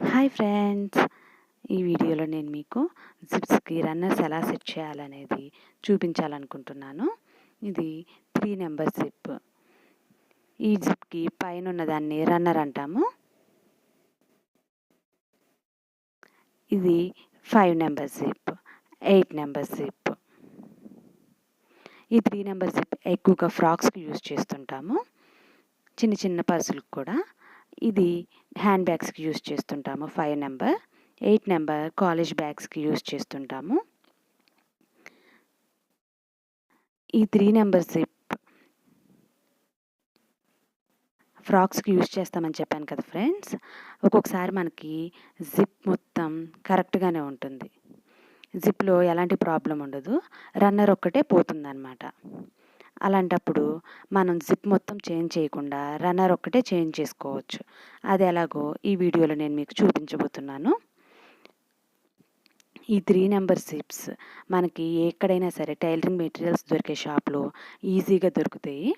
Hi friends. ఈ వీడియోలో నేను మీకు జిప్స్కి రన్నర్స్ ఎలా సెట్ చేయాలనేది చూపించాలనుకుంటున్నాను. ఇది త్రీ నెంబర్ జిప్. ఈ జిప్కి పైన ఉన్నదాన్ని రన్నర్ అంటాము. ఇది five number zip eight number zip. ఈ త్రీ నెంబర్ జిప్ ఎక్కువగా ఫ్రాక్స్కి యూజ్ చేస్తుంటాము. చిన్న చిన్న పర్సులకు కూడా. ఇది హ్యాండ్ బ్యాగ్స్కి యూజ్ చేస్తుంటాము. Five number eight number college బ్యాగ్స్కి use చేస్తుంటాము. ఈ త్రీ నెంబర్ జిప్ ఫ్రాక్స్కి యూజ్ చేస్తామని చెప్పాను కదా ఫ్రెండ్స్. ఒక్కొక్కసారి మనకి జిప్ మొత్తం కరెక్ట్గానే ఉంటుంది. జిప్లో ఎలాంటి ప్రాబ్లం ఉండదు. రన్నర్ ఒక్కటే పోతుందన్నమాట. అలాంటప్పుడు మనం జిప్ మొత్తం చేంజ్ చేయకుండా రన్నర్ ఒక్కటే చేంజ్ చేసుకోవచ్చు. అది ఎలాగో ఈ వీడియోలో నేను మీకు చూపించబోతున్నాను. ఈ త్రీ నెంబర్ జిప్స్ మనకి ఎక్కడైనా సరే టైలరింగ్ మెటీరియల్స్ దొరికే షాప్లో ఈజీగా దొరుకుతాయి.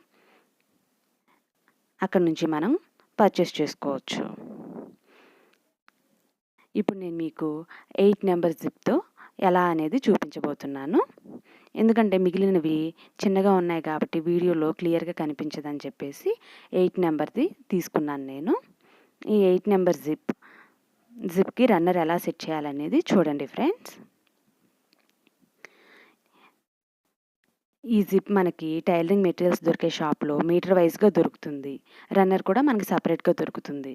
అక్కడ నుంచి మనం పర్చేస్ చేసుకోవచ్చు. ఇప్పుడు నేను మీకు ఎయిట్ నెంబర్ జిప్తో ఎలా అనేది చూపించబోతున్నాను. ఎందుకంటే మిగిలినవి చిన్నగా ఉన్నాయి కాబట్టి వీడియోలో క్లియర్గా కనిపించదని చెప్పేసి ఎయిట్ నెంబర్ది తీసుకున్నాను నేను. ఈ ఎయిట్ నెంబర్ జిప్ జిప్కి రన్నర్ ఎలా సెట్ చేయాలనేది చూడండి ఫ్రెండ్స్. ఈ జిప్ మనకి టైలరింగ్ మెటీరియల్స్ దొరికే షాప్లో మీటర్ వైజ్గా దొరుకుతుంది. రన్నర్ కూడా మనకి సపరేట్గా దొరుకుతుంది.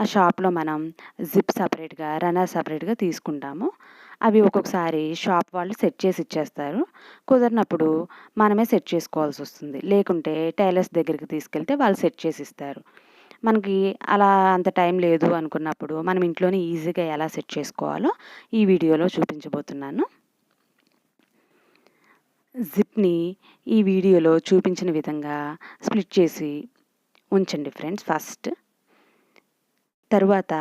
ఆ షాప్లో మనం జిప్ సపరేట్గా రన్నర్ సపరేట్గా తీసుకుంటాము. అవి ఒక్కొక్కసారి షాప్ వాళ్ళు సెట్ చేసి ఇచ్చేస్తారు. కుదరినప్పుడు మనమే సెట్ చేసుకోవాల్సి వస్తుంది. లేకుంటే టైలర్స్ దగ్గరికి తీసుకెళ్తే వాళ్ళు సెట్ చేసి ఇస్తారు. మనకి అలా అంత టైం లేదు అనుకున్నప్పుడు మనం ఇంట్లోనే ఈజీగా ఎలా సెట్ చేసుకోవాలో ఈ వీడియోలో చూపించబోతున్నాను. జిప్ని ఈ వీడియోలో చూపించిన విధంగా స్ప్లిట్ చేసి ఉంచండి ఫ్రెండ్స్ ఫస్ట్. తరువాత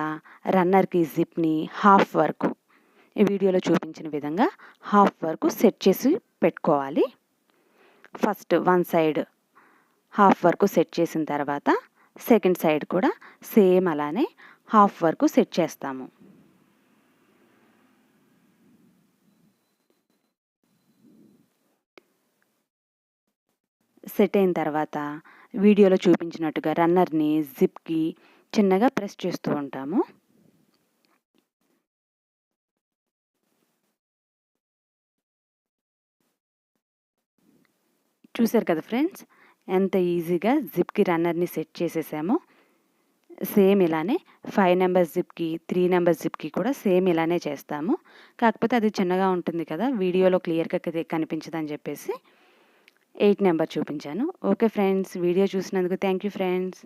రన్నర్కి జిప్ని హాఫ్ వరకు ఈ వీడియోలో చూపించిన విధంగా హాఫ్ వరకు సెట్ చేసి పెట్టుకోవాలి. ఫస్ట్ వన్ సైడ్ హాఫ్ వరకు సెట్ చేసిన తర్వాత సెకండ్ సైడ్ కూడా సేమ్ అలానే హాఫ్ వరకు సెట్ చేస్తాము. సెట్ అయిన తర్వాత వీడియోలో చూపించినట్టుగా రన్నర్ని జిప్కి చిన్నగా ప్రెస్ చేస్తూ ఉంటాము. చూసారు కదా ఫ్రెండ్స్ ఎంత ఈజీగా జిప్కి రన్నర్ని సెట్ చేసేసామో. సేమ్ ఇలానే ఫైవ్ నెంబర్ జిప్కి త్రీ నెంబర్ జిప్కి కూడా సేమ్ ఇలానే చేస్తాము. కాకపోతే అది చిన్నగా ఉంటుంది కదా వీడియోలో క్లియర్గా కనిపించదని చెప్పేసి ఎయిట్ నెంబర్ చూపించాను. ఓకే ఫ్రెండ్స్ వీడియో చూసినందుకు థ్యాంక్ యూ ఫ్రెండ్స్.